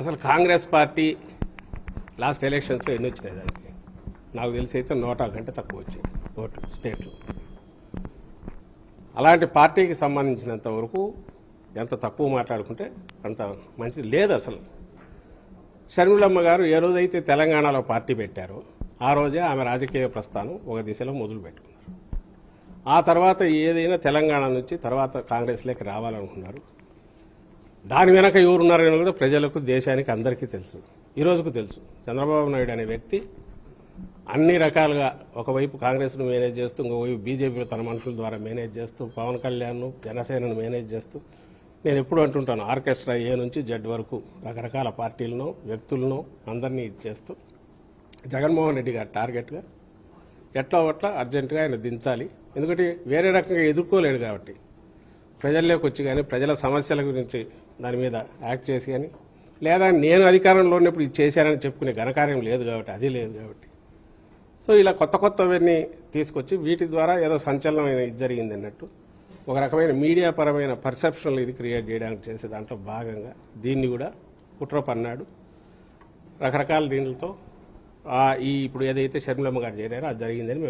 అసలు Congress party last ఎలక్షన్స్లో ఎన్ని వచ్చినాయి దానికి? నాకు తెలిసి అయితే నూట కంటే తక్కువ వచ్చాయి ఓట్లు స్టేట్లు. అలాంటి పార్టీకి సంబంధించినంత వరకు ఎంత తక్కువ మాట్లాడుకుంటే అంత మంచిది లేదు అసలు. షర్మిలమ్మ గారు ఏ రోజైతే తెలంగాణలో పార్టీ పెట్టారో ఆ రోజే ఆమె రాజకీయ ప్రస్థానం ఒక దిశలో మొదలు పెట్టుకున్నారు ఆ తర్వాత ఏదైనా తెలంగాణ నుంచి తర్వాత కాంగ్రెస్లోకి రావాలనుకున్నారు. దాని వెనక ఎవరున్నారని కూడా ప్రజలకు దేశానికి అందరికీ తెలుసు. ఈ రోజుకు తెలుసు. చంద్రబాబు నాయుడు అనే వ్యక్తి అన్ని రకాలుగా ఒకవైపు కాంగ్రెస్ను మేనేజ్ చేస్తూ ఇంకోవైపు బీజేపీ తన మనుషుల ద్వారా మేనేజ్ చేస్తూ పవన్ కళ్యాణ్ను జనసేనను మేనేజ్ చేస్తూ నేను ఎప్పుడు అంటుంటాను ఆర్కెస్ట్రా ఏ నుంచి జడ్ వరకు రకరకాల పార్టీలను వ్యక్తులను అందరినీ ఇచ్చేస్తూ జగన్మోహన్ రెడ్డి గారు టార్గెట్గా ఎట్లా ఒట్లా అర్జెంటుగా ఆయన దించాలి. ఎందుకంటే వేరే రకంగా ఎదుర్కోలేడు కాబట్టి. ప్రజల్లోకి వచ్చి కానీ ప్రజల సమస్యల గురించి దాని మీద యాక్ట్ చేసి కానీ లేదా నేను అధికారంలో ఉన్నప్పుడు ఇది చేశానని చెప్పుకునే ఘనకార్యం లేదు కాబట్టి అది లేదు కాబట్టి. సో ఇలా కొత్త కొత్తవన్నీ తీసుకొచ్చి వీటి ద్వారా ఏదో సంచలనమైన ఇది జరిగింది అన్నట్టు ఒక రకమైన మీడియా పరమైన ఇది క్రియేట్ చేయడానికి చేసే దాంట్లో భాగంగా దీన్ని కూడా కుట్రపన్నాడు రకరకాల దీనిలతో ఈ ఇప్పుడు ఏదైతే షర్మిలమ్మ గారు చేరారో అది జరిగిందని మేము